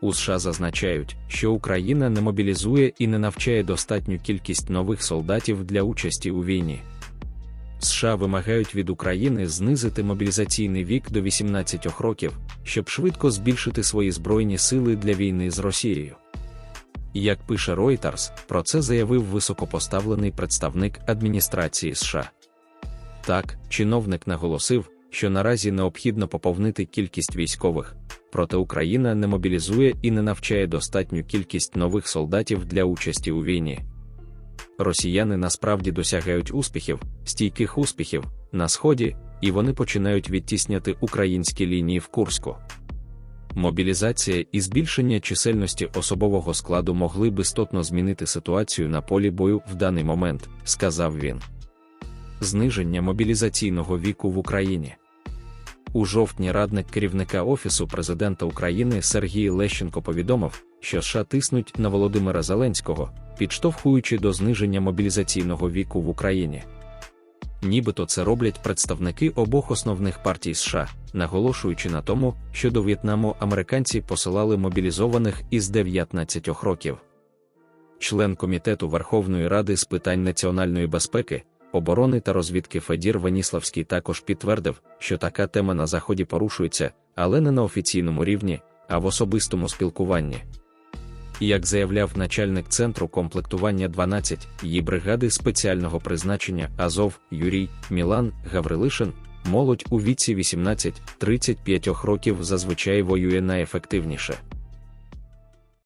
У США зазначають, що Україна не мобілізує і не навчає достатню кількість нових солдатів для участі у війні. США вимагають від України знизити мобілізаційний вік до 18 років, щоб швидко збільшити свої збройні сили для війни з Росією. Як пише Reuters, про це заявив високопоставлений представник адміністрації США. Так, чиновник наголосив, що наразі необхідно поповнити кількість військових, проте Україна не мобілізує і не навчає достатню кількість нових солдатів для участі у війні. Росіяни насправді досягають успіхів, стійких успіхів на сході, і вони починають відтісняти українські лінії в Курську. Мобілізація і збільшення чисельності особового складу могли б істотно змінити ситуацію на полі бою в даний момент, сказав він. Зниження мобілізаційного віку в Україні. У жовтні радник керівника Офісу президента України Сергій Лещенко повідомив, що США тиснуть на Володимира Зеленського, підштовхуючи до зниження мобілізаційного віку в Україні. Нібито це роблять представники обох основних партій США, наголошуючи на тому, що до В'єтнаму американці посилали мобілізованих із 19 років. Член комітету Верховної Ради з питань національної безпеки, оборони та розвідки Федір Веніславський також підтвердив, що така тема на Заході порушується, але не на офіційному рівні, а в особистому спілкуванні. Як заявляв начальник центру комплектування 12 її бригади спеціального призначення Азов Юрій Мілан Гаврилишин, молодь у віці 18-35 років зазвичай воює найефективніше.